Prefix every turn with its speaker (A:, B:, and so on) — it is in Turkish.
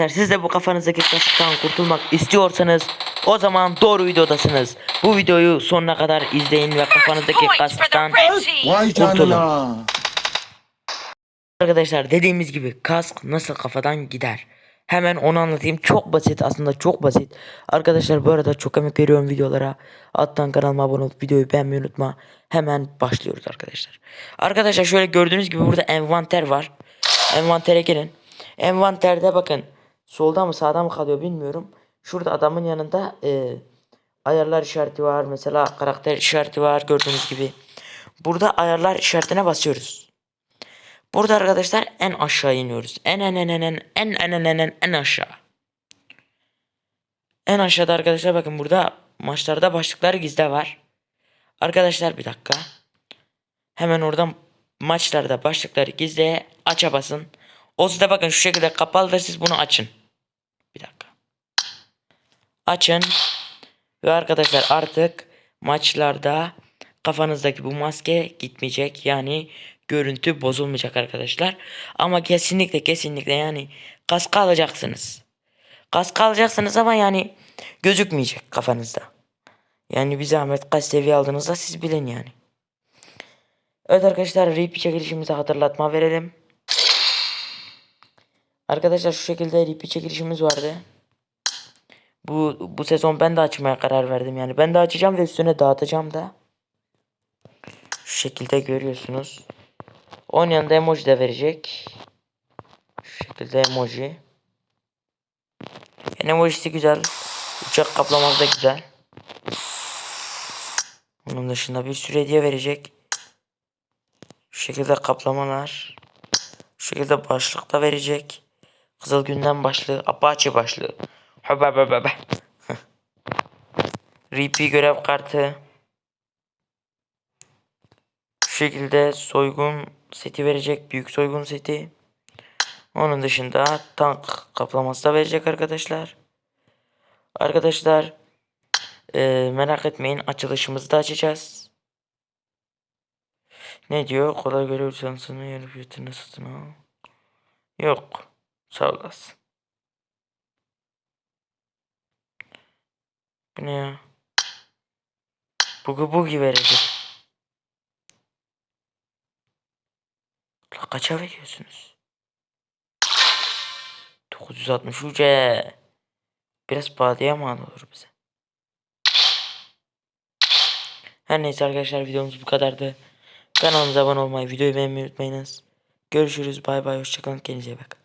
A: arkadaşlar siz de bu kafanızdaki kasıktan kurtulmak istiyorsanız o zaman doğru videodasınız. Bu videoyu sonuna kadar izleyin ve kafanızdaki kasıktan
B: canına.
A: Arkadaşlar dediğimiz gibi kask nasıl kafadan gider? Hemen onu anlatayım. Çok basit aslında çok basit. Arkadaşlar bu arada çok emek veriyorum videolara. Alttan kanalıma abone olup videoyu beğenmeyi unutma. Hemen başlıyoruz arkadaşlar. Arkadaşlar şöyle gördüğünüz gibi burada envanter var. Envantere gelin. Envanterde bakın. Solda mı sağda mı kalıyor bilmiyorum. Şurada adamın yanında e, ayarlar işareti var. Mesela karakter işareti var gördüğünüz gibi. Burada ayarlar işaretine basıyoruz. Burada arkadaşlar en aşağı iniyoruz. En en en en en en en en en en en aşağı. En aşağıda arkadaşlar bakın burada maçlarda başlıklar gizde var. Arkadaşlar bir dakika. Hemen oradan maçlarda başlıkları gizleye aça basın. O sizde bakın şu şekilde kapalıdır siz bunu açın. Açın. Ve arkadaşlar artık maçlarda kafanızdaki bu maske gitmeyecek. Yani görüntü bozulmayacak arkadaşlar. Ama kesinlikle kesinlikle yani kaska alacaksınız. Kaska alacaksınız ama yani gözükmeyecek kafanızda. Yani bir zahmet kaç seviye aldığınızda siz bilin yani. Evet arkadaşlar RP çekilişimize hatırlatma verelim. Arkadaşlar şu şekilde RP çekilişimiz vardı. Bu bu sezon ben de açmaya karar verdim yani. Ben de açacağım ve üstüne dağıtacağım da. Şu şekilde görüyorsunuz. Onun yanında emoji de verecek. Şu şekilde emoji. Yani emojisi güzel. Uçak kaplaması da güzel. Onun dışında bir sürü hediye verecek. Şu şekilde kaplamalar. Şu şekilde başlık da verecek. Kızıl gündem başlığı. Apache başlığı. RP görev kartı. Şu şekilde soygun seti verecek. Büyük soygun seti. Onun dışında tank kaplaması da verecek arkadaşlar. Arkadaşlar eee, merak etmeyin açılışımızı da açacağız. Ne diyor? Kolay görev şansını yarı fiyatını satın al. Yok. Sağ olasın. Ne ya? Bugu bugi verecek. La kaça veriyorsunuz? 960 uca. Biraz pahalıya mal olur bize. Her neyse arkadaşlar videomuz bu kadardı. Kanalımıza abone olmayı, videoyu beğenmeyi unutmayınız. Görüşürüz. Bay bay. Hoşçakalın. Kendinize iyi bakın.